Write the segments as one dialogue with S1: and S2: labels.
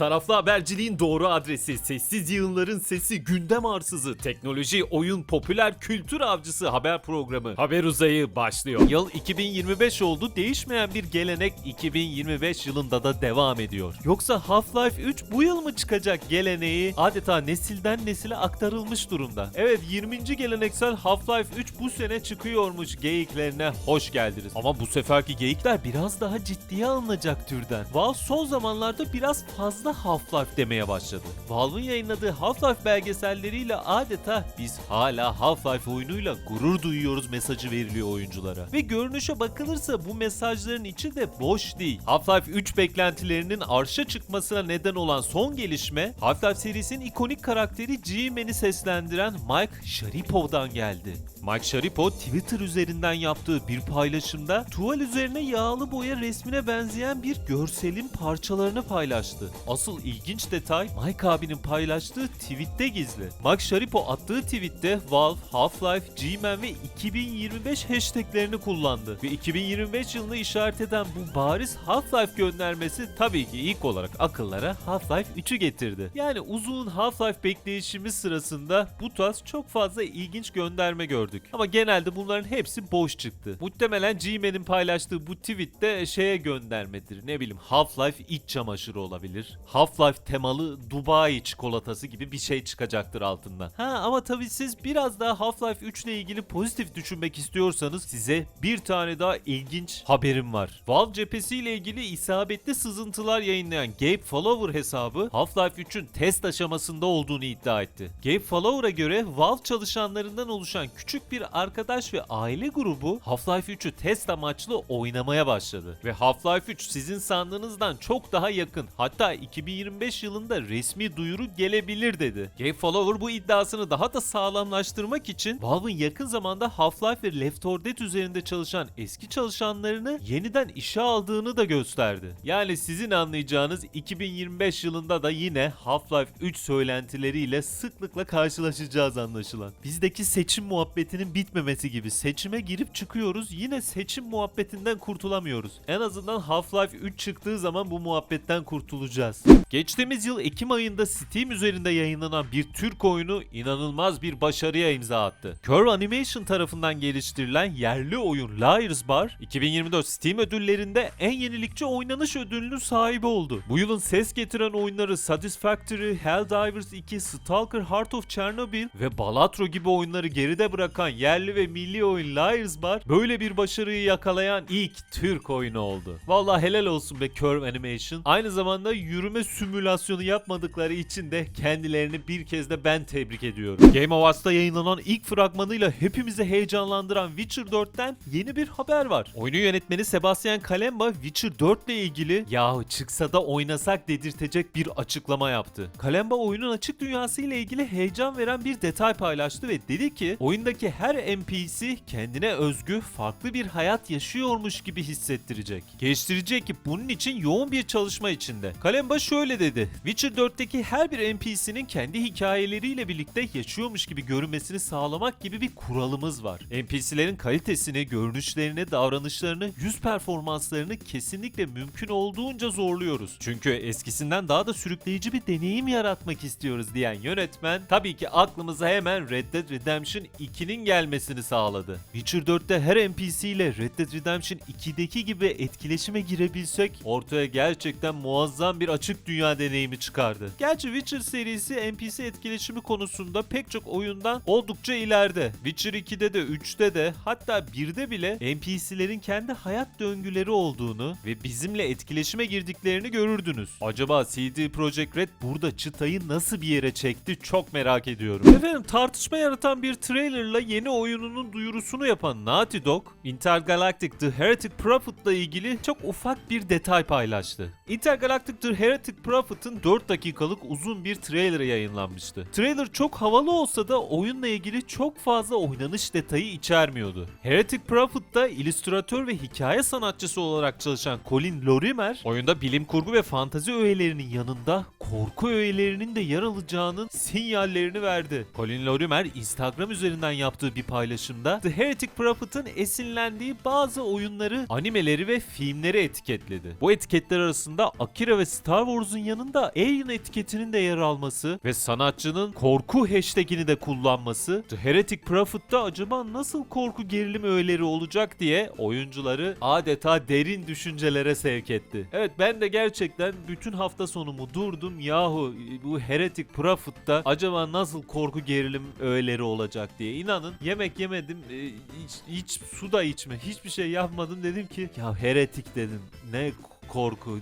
S1: taraflı haberciliğin doğru adresi, sessiz yığınların sesi, gündem arsızı, teknoloji, oyun, popüler kültür avcısı haber programı. Haber uzayı başlıyor. Yıl 2025 oldu, değişmeyen bir gelenek 2025 yılında da devam ediyor. Yoksa Half-Life 3 bu yıl mı çıkacak geleneği adeta nesilden nesile aktarılmış durumda. Evet 20. geleneksel Half-Life 3 bu sene çıkıyormuş geyiklerine hoş geldiniz. Ama bu seferki geyikler biraz daha ciddiye alınacak türden. Valve son zamanlarda biraz fazla Half-Life demeye başladı. Valve'ın yayınladığı Half-Life belgeselleriyle adeta biz hala Half-Life oyunuyla gurur duyuyoruz mesajı veriliyor oyunculara. Ve görünüşe bakılırsa bu mesajların içi de boş değil. Half-Life 3 beklentilerinin arşa çıkmasına neden olan son gelişme Half-Life serisinin ikonik karakteri G-Man'i seslendiren Mike Sharipov'dan geldi. Mike Sharipov Twitter üzerinden yaptığı bir paylaşımda tuval üzerine yağlı boya resmine benzeyen bir görselin parçalarını paylaştı. Asıl ilginç detay Mike abinin paylaştığı tweette gizli. Mike Sharipov attığı tweette Valve, Half-Life, G-Man ve 2025 hashtaglerini kullandı. Ve 2025 yılını işaret eden bu bariz Half-Life göndermesi tabii ki ilk olarak akıllara Half-Life 3'ü getirdi. Yani uzun Half-Life bekleyişimiz sırasında bu tarz çok fazla ilginç gönderme gördük. Ama genelde bunların hepsi boş çıktı. Muhtemelen G-Man'in paylaştığı bu tweette şeye göndermedir. Ne bileyim Half-Life iç çamaşırı olabilir. Half-Life temalı Dubai çikolatası gibi bir şey çıkacaktır altından. Ha ama tabii siz biraz daha Half-Life 3 ile ilgili pozitif düşünmek istiyorsanız size bir tane daha ilginç haberim var. Valve cephesiyle ilgili isabetli sızıntılar yayınlayan Gabe Follower hesabı Half-Life 3'ün test aşamasında olduğunu iddia etti. Gabe Follower'a göre Valve çalışanlarından oluşan küçük bir arkadaş ve aile grubu Half-Life 3'ü test amaçlı oynamaya başladı. Ve Half-Life 3 sizin sandığınızdan çok daha yakın hatta 2025 yılında resmi duyuru gelebilir dedi. Gabe Follower bu iddiasını daha da sağlamlaştırmak için Valve'ın yakın zamanda Half-Life ve Left 4 Dead üzerinde çalışan eski çalışanlarını yeniden işe aldığını da gösterdi. Yani sizin anlayacağınız 2025 yılında da yine Half-Life 3 söylentileriyle sıklıkla karşılaşacağız anlaşılan. Bizdeki seçim muhabbetinin bitmemesi gibi seçime girip çıkıyoruz yine seçim muhabbetinden kurtulamıyoruz. En azından Half-Life 3 çıktığı zaman bu muhabbetten kurtulacağız. Geçtiğimiz yıl Ekim ayında Steam üzerinde yayınlanan bir Türk oyunu inanılmaz bir başarıya imza attı. Curve Animation tarafından geliştirilen yerli oyun Liars Bar 2024 Steam ödüllerinde en yenilikçi oynanış ödülünün sahibi oldu. Bu yılın ses getiren oyunları Satisfactory, Helldivers 2, Stalker Heart of Chernobyl ve Balatro gibi oyunları geride bırakan yerli ve milli oyun Liars Bar böyle bir başarıyı yakalayan ilk Türk oyunu oldu. Vallahi helal olsun be Curve Animation. Aynı zamanda yürüme simülasyonu yapmadıkları için de kendilerini bir kez de ben tebrik ediyorum. Game Awards'ta yayınlanan ilk fragmanıyla hepimizi heyecanlandıran Witcher 4'ten yeni bir haber var. Oyunu yönetmeni Sebastian Kalemba Witcher 4 ile ilgili yahu çıksa da oynasak dedirtecek bir açıklama yaptı. Kalemba oyunun açık dünyası ile ilgili heyecan veren bir detay paylaştı ve dedi ki oyundaki her NPC kendine özgü farklı bir hayat yaşıyormuş gibi hissettirecek. Geliştirici ekip bunun için yoğun bir çalışma içinde. Kalemba şöyle dedi. Witcher 4'teki her bir NPC'nin kendi hikayeleriyle birlikte yaşıyormuş gibi görünmesini sağlamak gibi bir kuralımız var. NPC'lerin kalitesini, görünüşlerini, davranışlarını, yüz performanslarını kesinlikle mümkün olduğunca zorluyoruz. Çünkü eskisinden daha da sürükleyici bir deneyim yaratmak istiyoruz diyen yönetmen tabii ki aklımıza hemen Red Dead Redemption 2'nin gelmesini sağladı. Witcher 4'te her NPC ile Red Dead Redemption 2'deki gibi etkileşime girebilsek ortaya gerçekten muazzam bir açık dünya deneyimi çıkardı. Gerçi Witcher serisi NPC etkileşimi konusunda pek çok oyundan oldukça ileride. Witcher 2'de de 3'te de hatta 1'de bile NPC'lerin kendi hayat döngüleri olduğunu ve bizimle etkileşime girdiklerini görürdünüz. Acaba CD Projekt Red burada çıtayı nasıl bir yere çekti çok merak ediyorum. Efendim tartışma yaratan bir trailerla yeni oyununun duyurusunu yapan Naughty Dog, Intergalactic The Heretic Prophet'la ilgili çok ufak bir detay paylaştı. Intergalactic The Heretic Prophet'ın 4 dakikalık uzun bir trailer yayınlanmıştı. Trailer çok havalı olsa da oyunla ilgili çok fazla oynanış detayı içermiyordu. Heretic Prophet'ta illüstratör ve hikaye sanatçısı olarak çalışan Colin Lorimer, oyunda bilim kurgu ve fantazi öğelerinin yanında korku öğelerinin de yer alacağının sinyallerini verdi. Colin Lorimer Instagram üzerinden yaptığı bir paylaşımda The Heretic Prophet'ın esinlendiği bazı oyunları, animeleri ve filmleri etiketledi. Bu etiketler arasında Akira ve Star Wars'un yanında Alien etiketinin de yer alması ve sanatçının korku hashtagini de kullanması The Heretic Prophet'ta acaba nasıl korku gerilim öğeleri olacak diye oyuncuları adeta derin düşüncelere sevk etti. Evet ben de gerçekten bütün hafta sonumu durdum yahu bu Heretic Prophet'ta acaba nasıl korku gerilim öğeleri olacak diye. İnanın yemek yemedim e, hiç, hiç su da içme hiçbir şey yapmadım dedim ki ya Heretic dedim ne korku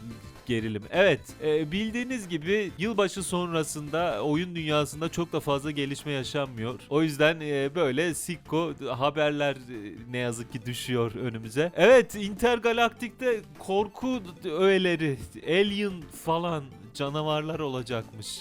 S1: gerilim. Evet e, bildiğiniz gibi yılbaşı sonrasında oyun dünyasında çok da fazla gelişme yaşanmıyor. O yüzden e, böyle sikko haberler e, ne yazık ki düşüyor önümüze. Evet Intergalaktik'te korku öğeleri, alien falan canavarlar olacakmış.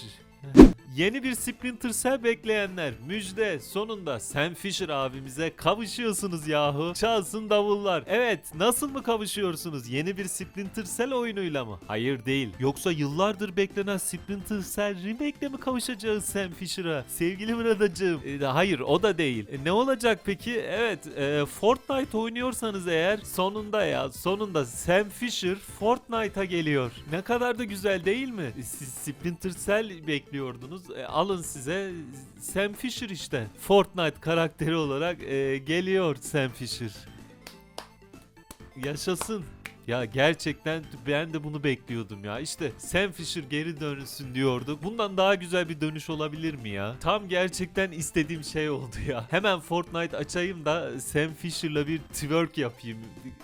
S1: Yeni bir Splinter Cell bekleyenler müjde sonunda Sam Fisher abimize kavuşuyorsunuz yahu. Çalsın davullar. Evet nasıl mı kavuşuyorsunuz? Yeni bir Splinter Cell oyunuyla mı? Hayır değil. Yoksa yıllardır beklenen Splinter Cell remake'le mi kavuşacağız Sam Fisher'a? Sevgili Murat'cığım. E, hayır o da değil. E, ne olacak peki? Evet e, Fortnite oynuyorsanız eğer sonunda ya sonunda Sam Fisher Fortnite'a geliyor. Ne kadar da güzel değil mi? Siz Splinter Cell bekliyordunuz. E, alın size Sam Fisher işte. Fortnite karakteri olarak e, geliyor Sam Fisher. Yaşasın. Ya gerçekten ben de bunu bekliyordum ya. İşte Sam Fisher geri dönsün diyorduk. Bundan daha güzel bir dönüş olabilir mi ya? Tam gerçekten istediğim şey oldu ya. Hemen Fortnite açayım da Sam Fisher'la bir twerk yapayım.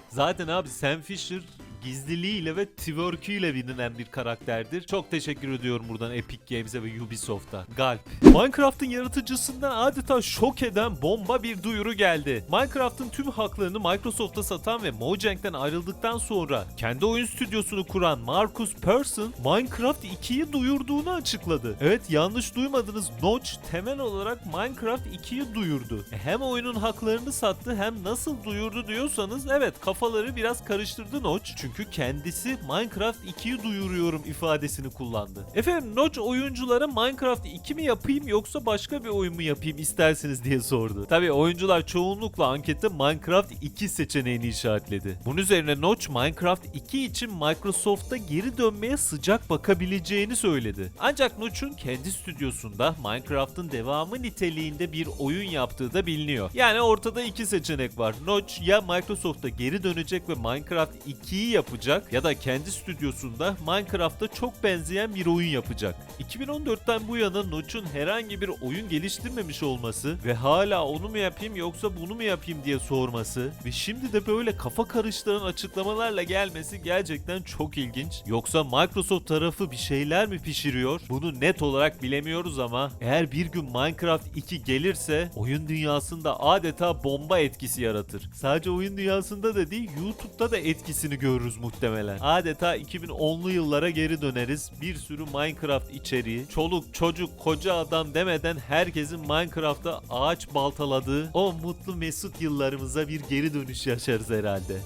S1: Zaten abi Sam Fisher gizliliğiyle ve twerküyle bilinen bir karakterdir. Çok teşekkür ediyorum buradan Epic Games'e ve Ubisoft'a. Galp. Minecraft'ın yaratıcısından adeta şok eden bomba bir duyuru geldi. Minecraft'ın tüm haklarını Microsoft'a satan ve Mojang'den ayrıldıktan sonra kendi oyun stüdyosunu kuran Marcus Persson Minecraft 2'yi duyurduğunu açıkladı. Evet yanlış duymadınız. Notch temel olarak Minecraft 2'yi duyurdu. E, Hem oyunun haklarını sattı hem nasıl duyurdu diyorsanız evet kafaları biraz karıştırdı Notch. Çünkü kendisi Minecraft 2'yi duyuruyorum ifadesini kullandı. Efendim Notch oyunculara Minecraft 2 mi yapayım yoksa başka bir oyun mu yapayım isterseniz diye sordu. Tabi oyuncular çoğunlukla ankette Minecraft 2 seçeneğini işaretledi. Bunun üzerine Notch Minecraft 2 için Microsoft'a geri dönmeye sıcak bakabileceğini söyledi. Ancak Notch'un kendi stüdyosunda Minecraft'ın devamı niteliğinde bir oyun yaptığı da biliniyor. Yani ortada iki seçenek var. Notch ya Microsoft'a geri dönecek ve Minecraft 2'yi yapacak ya da kendi stüdyosunda Minecraft'a çok benzeyen bir oyun yapacak. 2014'ten bu yana Notch'un herhangi bir oyun geliştirmemiş olması ve hala onu mu yapayım yoksa bunu mu yapayım diye sorması ve şimdi de böyle kafa karıştıran açıklamalarla gelmesi gerçekten çok ilginç. Yoksa Microsoft tarafı bir şeyler mi pişiriyor? Bunu net olarak bilemiyoruz ama eğer bir gün Minecraft 2 gelirse oyun dünyasında adeta bomba etkisi yaratır. Sadece oyun dünyasında da değil YouTube'da da etkisini görürüz muhtemelen. Adeta 2010'lu yıllara geri döneriz. Bir sürü Minecraft içeriği, çoluk çocuk koca adam demeden herkesin Minecraft'ta ağaç baltaladığı o mutlu mesut yıllarımıza bir geri dönüş yaşarız herhalde.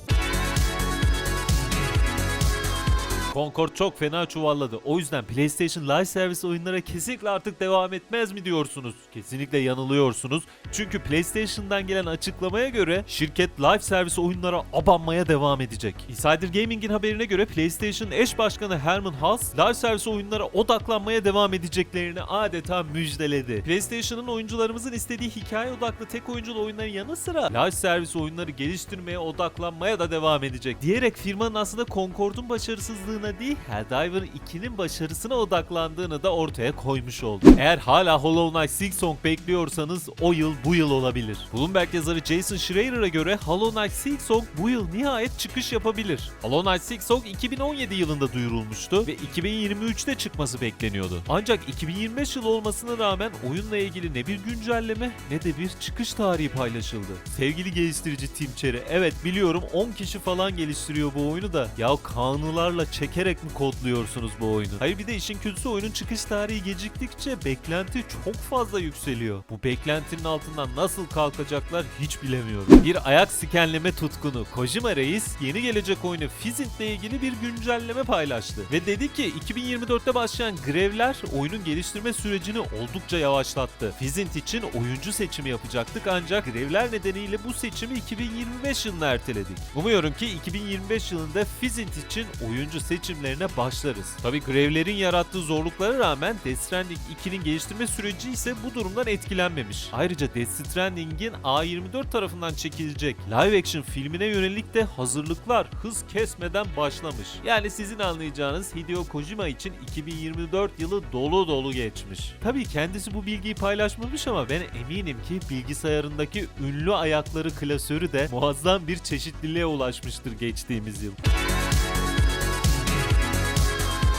S1: Concord çok fena çuvalladı. O yüzden PlayStation Live Service oyunlara kesinlikle artık devam etmez mi diyorsunuz? Kesinlikle yanılıyorsunuz. Çünkü PlayStation'dan gelen açıklamaya göre şirket Live Service oyunlara abanmaya devam edecek. Insider Gaming'in haberine göre PlayStation eş başkanı Herman Haas, Live Service oyunlara odaklanmaya devam edeceklerini adeta müjdeledi. PlayStation'ın oyuncularımızın istediği hikaye odaklı tek oyunculu oyunların yanı sıra Live Service oyunları geliştirmeye odaklanmaya da devam edecek. Diyerek firmanın aslında Concord'un başarısızlığına değil Helldiver 2'nin başarısına odaklandığını da ortaya koymuş oldu. Eğer hala Hollow Knight Silksong bekliyorsanız o yıl bu yıl olabilir. Bloomberg yazarı Jason Schreier'a göre Hollow Knight Silksong bu yıl nihayet çıkış yapabilir. Hollow Knight Silksong 2017 yılında duyurulmuştu ve 2023'te çıkması bekleniyordu. Ancak 2025 yılı olmasına rağmen oyunla ilgili ne bir güncelleme ne de bir çıkış tarihi paylaşıldı. Sevgili geliştirici Tim Cherry, evet biliyorum 10 kişi falan geliştiriyor bu oyunu da ya kanunlarla çekerek mi kodluyorsunuz bu oyunu? Hayır bir de işin kötüsü oyunun çıkış tarihi geciktikçe beklenti çok fazla yükseliyor. Bu beklentinin altından nasıl kalkacaklar hiç bilemiyorum. Bir ayak skenleme tutkunu Kojima Reis yeni gelecek oyunu Fizzint ile ilgili bir güncelleme paylaştı. Ve dedi ki 2024'te başlayan grevler oyunun geliştirme sürecini oldukça yavaşlattı. Fizzint için oyuncu seçimi yapacaktık ancak grevler nedeniyle bu seçimi 2025 yılına erteledik. Umuyorum ki 2025 yılında Fizzint için oyuncu seçimi seçimlerine başlarız. Tabi grevlerin yarattığı zorluklara rağmen Death Stranding 2'nin geliştirme süreci ise bu durumdan etkilenmemiş. Ayrıca Death Stranding'in A24 tarafından çekilecek live action filmine yönelik de hazırlıklar hız kesmeden başlamış. Yani sizin anlayacağınız Hideo Kojima için 2024 yılı dolu dolu geçmiş. Tabii kendisi bu bilgiyi paylaşmamış ama ben eminim ki bilgisayarındaki ünlü ayakları klasörü de muazzam bir çeşitliliğe ulaşmıştır geçtiğimiz yıl.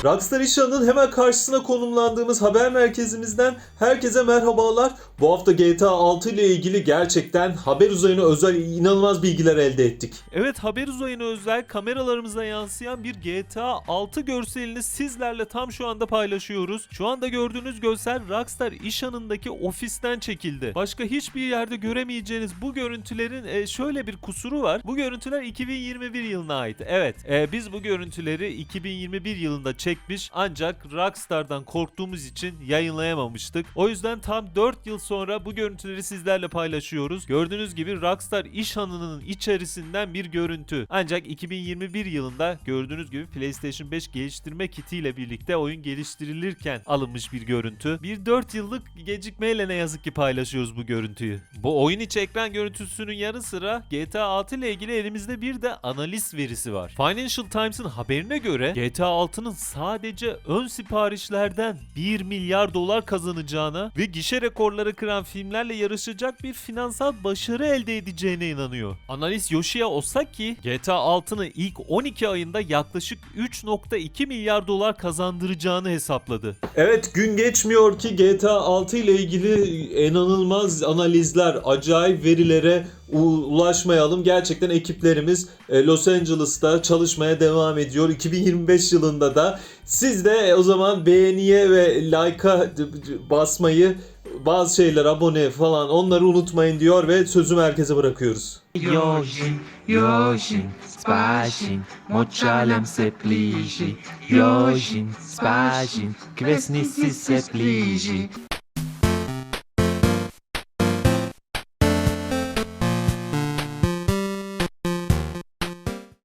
S2: Rockstar İşhan'ın hemen karşısına konumlandığımız haber merkezimizden herkese merhabalar. Bu hafta GTA 6 ile ilgili gerçekten haber uzayına özel inanılmaz bilgiler elde ettik.
S1: Evet haber uzayına özel kameralarımıza yansıyan bir GTA 6 görselini sizlerle tam şu anda paylaşıyoruz. Şu anda gördüğünüz görsel Rockstar iş anındaki ofisten çekildi. Başka hiçbir yerde göremeyeceğiniz bu görüntülerin e, şöyle bir kusuru var. Bu görüntüler 2021 yılına ait. Evet e, biz bu görüntüleri 2021 yılında çekmiş ancak Rockstar'dan korktuğumuz için yayınlayamamıştık. O yüzden tam 4 yıl sonra bu görüntüleri sizlerle paylaşıyoruz. Gördüğünüz gibi Rockstar iş hanının içerisinden bir görüntü. Ancak 2021 yılında gördüğünüz gibi PlayStation 5 geliştirme kitiyle birlikte oyun geliştirilirken alınmış bir görüntü. Bir 4 yıllık gecikmeyle ne yazık ki paylaşıyoruz bu görüntüyü. Bu oyun içi ekran görüntüsünün yanı sıra GTA 6 ile ilgili elimizde bir de analiz verisi var. Financial Times'ın haberine göre GTA 6'nın sadece ön siparişlerden 1 milyar dolar kazanacağına ve gişe rekorları kıran filmlerle yarışacak bir finansal başarı elde edeceğine inanıyor. Analist Yoshia Osaki, GTA 6'nın ilk 12 ayında yaklaşık 3.2 milyar dolar kazandıracağını hesapladı.
S2: Evet gün geçmiyor ki GTA 6 ile ilgili inanılmaz analizler, acayip verilere ulaşmayalım. Gerçekten ekiplerimiz e, Los Angeles'ta çalışmaya devam ediyor. 2025 yılında da siz de e, o zaman beğeniye ve like'a basmayı bazı şeyler abone falan onları unutmayın diyor ve sözü merkeze bırakıyoruz.
S3: Yojin, Yojin, Spashin, Močalem se plíži. Yojin, Spashin, k vesnici se.